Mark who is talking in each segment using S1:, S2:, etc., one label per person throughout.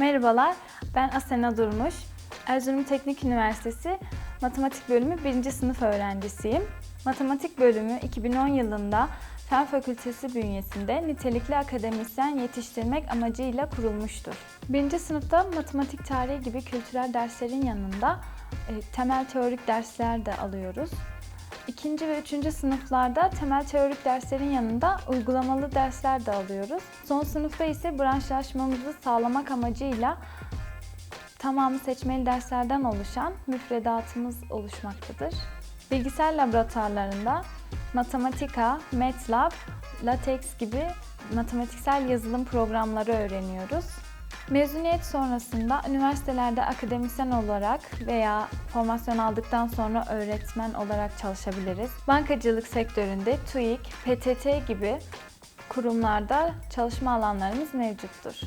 S1: Merhabalar, ben Asena Durmuş. Erzurum Teknik Üniversitesi Matematik Bölümü 1. sınıf öğrencisiyim. Matematik bölümü 2010 yılında Fen Fakültesi bünyesinde nitelikli akademisyen yetiştirmek amacıyla kurulmuştur. 1. sınıfta matematik tarihi gibi kültürel derslerin yanında e, temel teorik dersler de alıyoruz. İkinci ve üçüncü sınıflarda temel teorik derslerin yanında uygulamalı dersler de alıyoruz. Son sınıfta ise branşlaşmamızı sağlamak amacıyla tamamı seçmeli derslerden oluşan müfredatımız oluşmaktadır. Bilgisayar laboratuvarlarında matematika, MATLAB, LaTeX gibi matematiksel yazılım programları öğreniyoruz. Mezuniyet sonrasında üniversitelerde akademisyen olarak veya formasyon aldıktan sonra öğretmen olarak çalışabiliriz. Bankacılık sektöründe TÜİK, PTT gibi kurumlarda çalışma alanlarımız mevcuttur.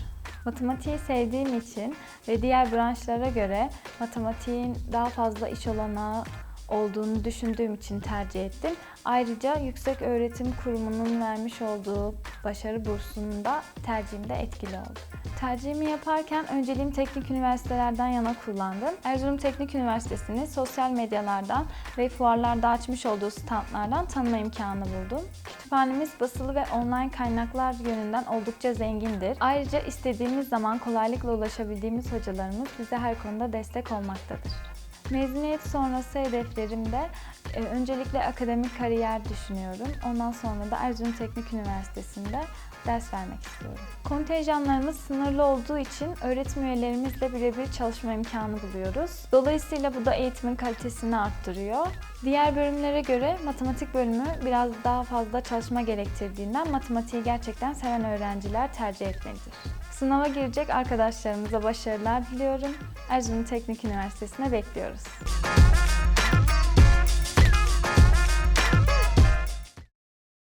S1: Matematiği sevdiğim için ve diğer branşlara göre matematiğin daha fazla iş olanağı olduğunu düşündüğüm için tercih ettim. Ayrıca Yüksek Öğretim Kurumu'nun vermiş olduğu başarı bursunun da tercihimde etkili oldu. Tercihimi yaparken önceliğim teknik üniversitelerden yana kullandım. Erzurum Teknik Üniversitesi'ni sosyal medyalardan ve fuarlarda açmış olduğu standlardan tanıma imkanı buldum. Kütüphanemiz basılı ve online kaynaklar yönünden oldukça zengindir. Ayrıca istediğimiz zaman kolaylıkla ulaşabildiğimiz hocalarımız bize her konuda destek olmaktadır. Mezuniyet sonrası hedeflerimde e, öncelikle akademik kariyer düşünüyorum. Ondan sonra da Erzurum Teknik Üniversitesi'nde ders vermek istiyorum. Kontenjanlarımız sınırlı olduğu için öğretim üyelerimizle birebir çalışma imkanı buluyoruz. Dolayısıyla bu da eğitimin kalitesini arttırıyor. Diğer bölümlere göre matematik bölümü biraz daha fazla çalışma gerektirdiğinden matematiği gerçekten seven öğrenciler tercih etmelidir. Sınava girecek arkadaşlarımıza başarılar diliyorum. Erzurum Teknik Üniversitesi'ne bekliyoruz.